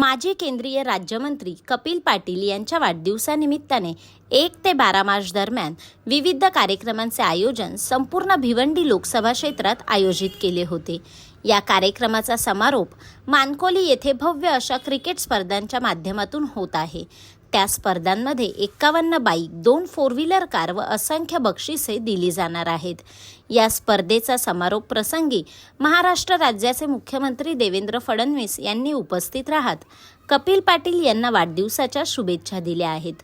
माजी केंद्रीय राज्यमंत्री कपिल पाटील यांच्या वाढदिवसानिमित्ताने एक ते बारा मार्च दरम्यान विविध कार्यक्रमांचे आयोजन संपूर्ण भिवंडी लोकसभा क्षेत्रात आयोजित केले होते. या कार्यक्रमाचा समारोप मानकोली येथे भव्य अशा क्रिकेट स्पर्धांच्या माध्यमातून होत आहे. त्या स्पर्धांमध्ये एक्कावन्न बाईक दोन फोर व्हीलर कार व असंख्य बक्षिसे दिली जाणार आहेत. या स्पर्धेचा समारोप प्रसंगी महाराष्ट्र राज्याचे मुख्यमंत्री देवेंद्र फडणवीस यांनी उपस्थित राहत कपिल पाटील यांना वाढदिवसाच्या शुभेच्छा दिल्या आहेत.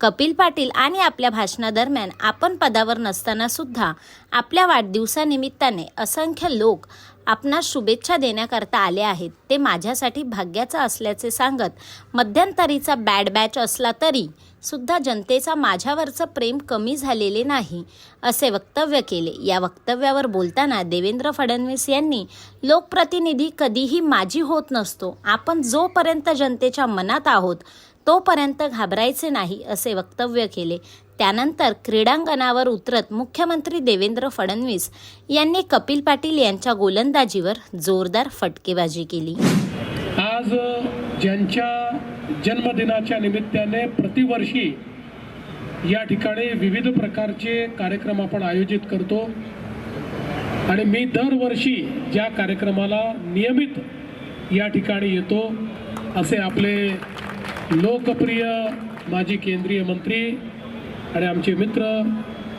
कपिल पाटील आणि आपल्या भाषणादरम्यान आपण पदावर नसताना सुद्धा आपल्या वाढदिवसानिमित्ताने असंख्य लोक आपणास शुभेच्छा देण्याकरता आले आहेत. ते माझ्यासाठी भाग्याचं असल्याचे सांगत मध्यंतरीचा बॅड बॅच असला तरी सुद्धा जनतेचा माझ्यावरचं प्रेम कमी झालेले नाही असे वक्तव्य केले. या वक्तव्यावर बोलताना देवेंद्र फडणवीस यांनी लोकप्रतिनिधी कधीही माझी होत नसतो. आपण जोपर्यंत जनतेच्या मनात आहोत तोपर्यंत घाबरायचे नाही असे वक्तव्य केले. त्यानंतर क्रीडांगणावर उतरत मुख्यमंत्री देवेंद्र फडणवीस यांनी कपिल पाटील यांच्या गोलंदाजीवर जोरदार फटकेबाजी केली. आज ज्यांच्या जन्मदिनाच्या निमित्ताने प्रतिवर्षी या ठिकाणी विविध प्रकारचे कार्यक्रम आपण आयोजित करतो आणि मी दरवर्षी ज्या कार्यक्रमाला नियमित या ठिकाणी येतो असे आपले लोकप्रिय माजी केंद्रीय मंत्री आणि आमचे मित्र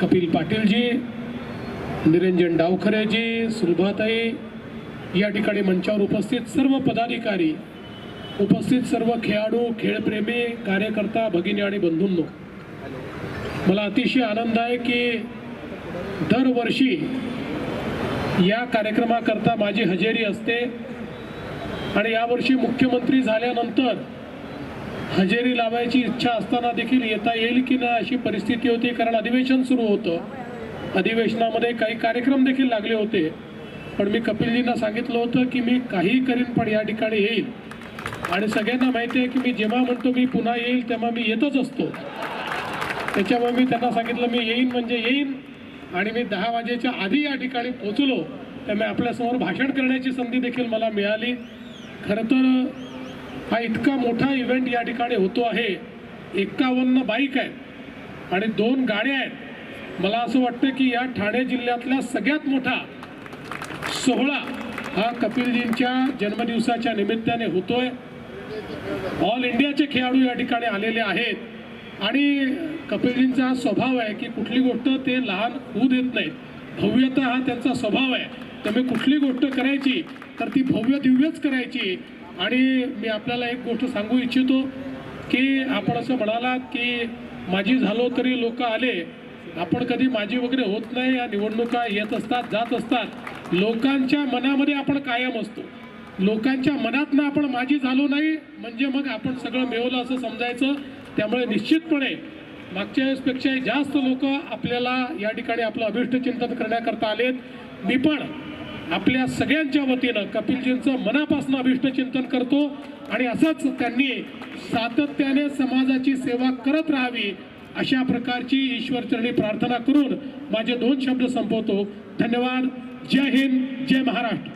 कपिल पाटीलजी निरंजन डावखरेजी सुलभाताई या ठिकाणी मंचावर उपस्थित सर्व पदाधिकारी उपस्थित सर्व खेळाडू खेळप्रेमी कार्यकर्ता भगिनी आणि बंधूंनो मला अतिशय आनंद आहे की दरवर्षी या कार्यक्रमाकरता माझी हजेरी असते आणि यावर्षी मुख्यमंत्री झाल्यानंतर हजेरी लावायची इच्छा असताना देखील येता येईल की नाही अशी परिस्थिती होती कारण अधिवेशन सुरू होतं. अधिवेशनामध्ये काही कार्यक्रम देखील लागले होते. पण मी कपिलजींना सांगितलं होतं की मी काही करीन पण या ठिकाणी येईल. आणि सगळ्यांना माहिती आहे की मी जेव्हा म्हणतो मी पुन्हा येईल तेव्हा मी येतच असतो. त्याच्यामुळे मी त्यांना सांगितलं मी येईन म्हणजे येईन. आणि मी दहा वाजेच्या आधी या ठिकाणी पोचलो त्यामुळे आपल्यासमोर भाषण करण्याची संधी देखील मला मिळाली. खरं तर हा इतका मोठा इव्हेंट या ठिकाणी होतो आहे. एक्कावन्न बाईक आहेत आणि दोन गाड्या आहेत. मला असं वाटतं की या ठाणे जिल्ह्यातला सगळ्यात मोठा सोहळा हा कपिलजींच्या जन्मदिवसाच्या निमित्ताने होतोय. ऑल इंडियाचे खेळाडू या ठिकाणी आलेले आहेत. आणि कपिलजींचा स्वभाव आहे की कुठली गोष्ट ते लहान होऊ देत नाहीत. भव्यता हा त्यांचा स्वभाव आहे. त्यामुळे कुठली गोष्ट करायची तर ती भव्य दिव्यच करायची. आणि मी आपल्याला एक गोष्ट सांगू इच्छितो की आपण असं म्हणालात की माझी झालो तरी लोक आले. आपण कधी माझी वगैरे होत नाही या निवडणुका येत असतात जात असतात. लोकांच्या मनामध्ये आपण कायम असतो. लोकांच्या मनातनं आपण माझी झालो नाही म्हणजे मग आपण सगळं मिळवलं असं समजायचं. त्यामुळे निश्चितपणे मागच्या वेळेसपेक्षाही जास्त लोक आपल्याला या ठिकाणी आपलं अभिष्ट चिंतन करण्याकरता आलेत. मी पण आपल्या सगळ्यांच्या वतीनं कपिलजींचं मनापासून अभिष्ट चिंतन करतो आणि असंच त्यांनी सातत्याने समाजाची सेवा करत राहावी अशा प्रकारची ईश्वरचरणी प्रार्थना करून माझे दोन शब्द संपवतो. धन्यवाद. जय हिंद. जय महाराष्ट्र.